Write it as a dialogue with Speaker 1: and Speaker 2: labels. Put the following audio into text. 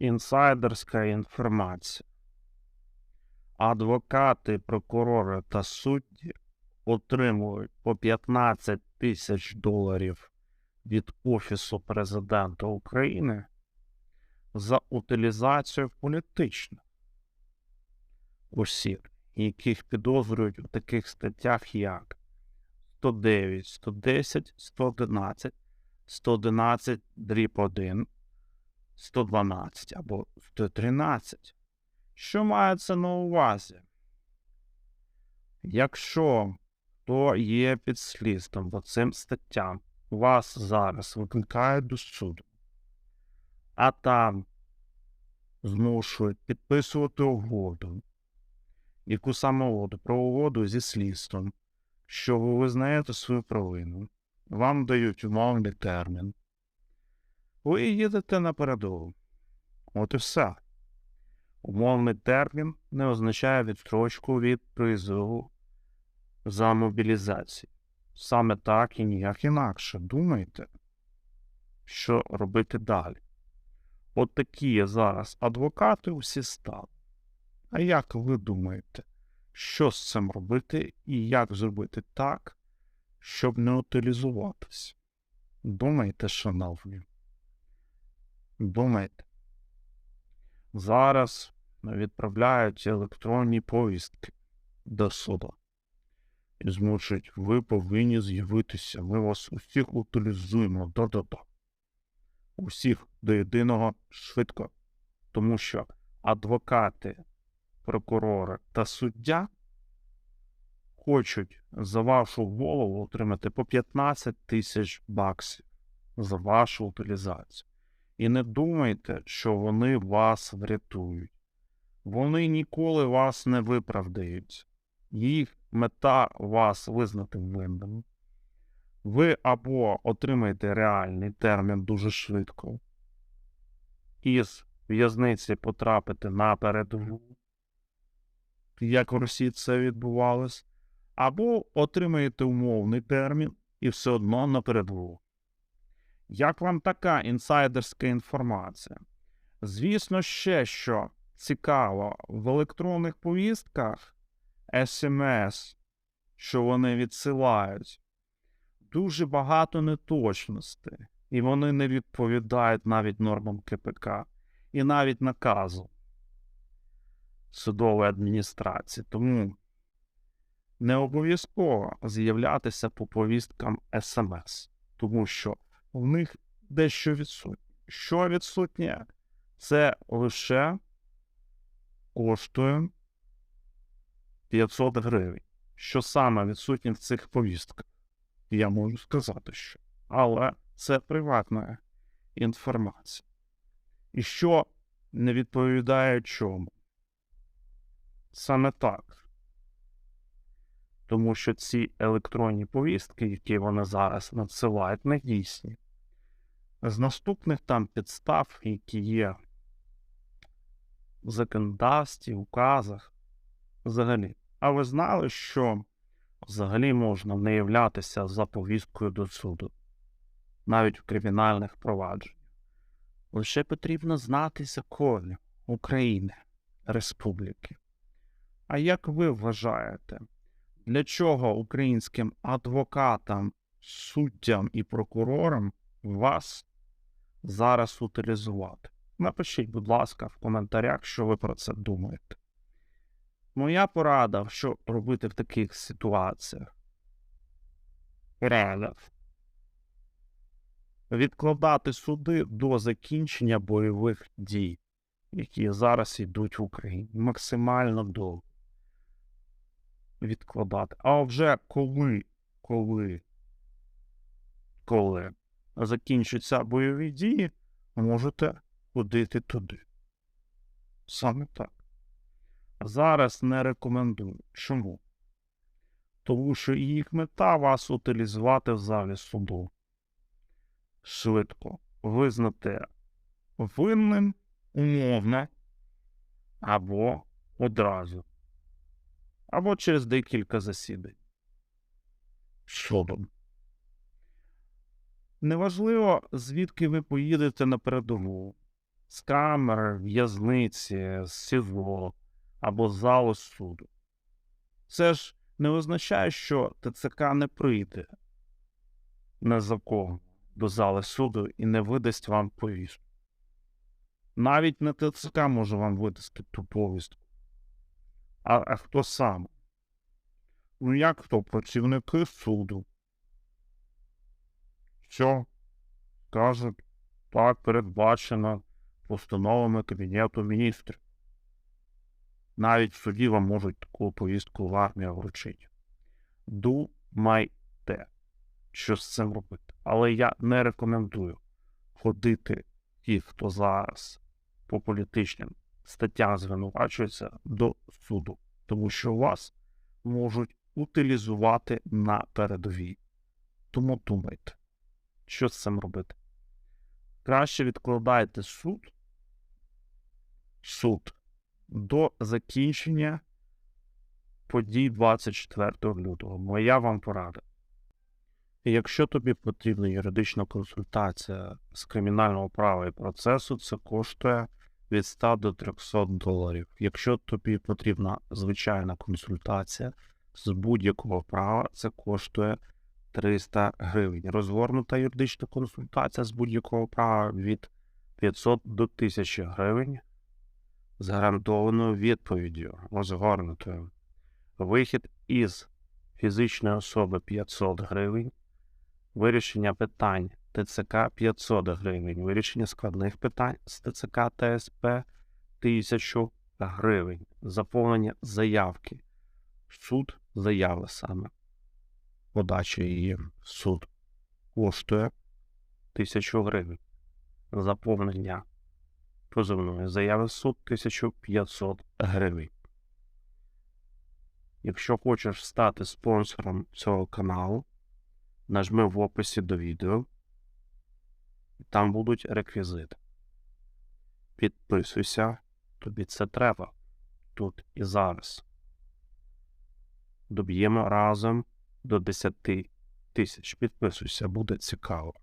Speaker 1: інсайдерська інформація. Адвокати, прокурори та судді отримують по 15 тисяч доларів від Офісу президента України за утилізацію політичних осіб, яких підозрюють у таких статтях, як 109, 110, 111, 111 дріб 1, 112 або 113. Що мається на увазі? Якщо хто є під слідством по цим статтям, вас зараз викликають до суду, а там змушують підписувати угоду, яку саме угоду про угоду зі слідством, що ви визнаєте свою провину, вам дають умовний термін. Ви їдете на передову. От і все. Умовний термін не означає відстрочку від призову за мобілізацію. Саме так і ніяк інакше. Думайте, що робити далі. От такі зараз адвокати усі стали. А як ви думаєте, що з цим робити і як зробити так, щоб не утилізуватись? Думайте, шановні. Думайте. Зараз відправляють електронні повістки до суду. І змушують, ви повинні з'явитися. Ми вас усіх утилізуємо. Да-да-да. Усіх до єдиного швидко. Тому що адвокати, прокурори та суддя хочуть за вашу голову отримати по 15 тисяч баксів за вашу утилізацію. І не думайте, що вони вас врятують. Вони ніколи вас не виправдають. Їх мета вас визнати винним. Ви або отримаєте реальний термін дуже швидко, із в'язниці потрапите на передову, як в Росії це відбувалось, або отримаєте умовний термін і все одно на передову. Як вам така інсайдерська інформація? Звісно, ще що цікаво, в електронних повістках SMS, що вони відсилають, дуже багато неточностей, і вони не відповідають навіть нормам КПК і навіть наказу судової адміністрації. Тому не обов'язково з'являтися по повісткам SMS, тому що в них дещо відсутнє. Що відсутнє? Це лише коштує 500 гривень. Що саме відсутнє в цих повістках? Я можу сказати, що. Але це приватна інформація. І що не відповідає чому? Саме так. Тому що ці електронні повістки, які вони зараз надсилають, не дійсні. З наступних там підстав, які є в законодавстві, указах, взагалі. А ви знали, що взагалі можна не являтися за повісткою до суду, навіть в кримінальних провадженнях. Лише потрібно знати закони України, Республіки. А як ви вважаєте, для чого українським адвокатам, суддям і прокурорам вас зараз утилізувати? Напишіть, будь ласка, в коментарях, що ви про це думаєте. Моя порада, що робити в таких ситуаціях. Порада. Відкладати суди до закінчення бойових дій, які зараз йдуть в Україні. Максимально довго. Відкладати. А вже коли, коли, коли закінчаться бойові дії, можете ходити туди. Саме так. Зараз не рекомендую. Чому? Тому що їх мета вас утилізувати в залі суду. Швидко визнати винним умовно або одразу, або через декілька засідань. Судом. Неважливо, звідки ви поїдете на передову. з камери, в'язниці, з СІЗО або з залу суду. Це ж не означає, що ТЦК не прийде незаконно до зали суду і не видасть вам повістку. Навіть не ТЦК може вам видасти ту повістку. А, а хто саме? Ну як хто? Працівники суду. Що? Кажуть, так передбачено постановами Кабінету міністрів. Навіть суді вам можуть таку повістку в армію вручити. Думайте, що з цим робити. Але я не рекомендую ходити ті, хто зараз по політичним статтям звинувачується до суду, тому що вас можуть утилізувати на передовій. Тому думайте, що з цим робити. Краще відкладайте суд, суд до закінчення подій 24 лютого. Моя вам порада. Якщо тобі потрібна юридична консультація з кримінального права і процесу, це коштує від 100 до 300 доларів. Якщо тобі потрібна звичайна консультація з будь-якого права, це коштує 300 гривень. Розгорнута юридична консультація з будь-якого права від 500 до 1000 гривень з гарантованою відповіддю розгорнутою. Вихід із фізичної особи 500 гривень, вирішення питань ТЦК 500 гривень, вирішення складних питань з ТЦК ТСП 1000 гривень, заповнення заявки, суд заяви саме, подача її в суд коштує 1000 гривень, заповнення позовної заяви в суд 1500 гривень. Якщо хочеш стати спонсором цього каналу, нажми в описі до відео. Там будуть реквізити. Підписуйся, тобі це треба тут і зараз. Доб'ємо разом до 10 тисяч. Підписуйся, буде цікаво.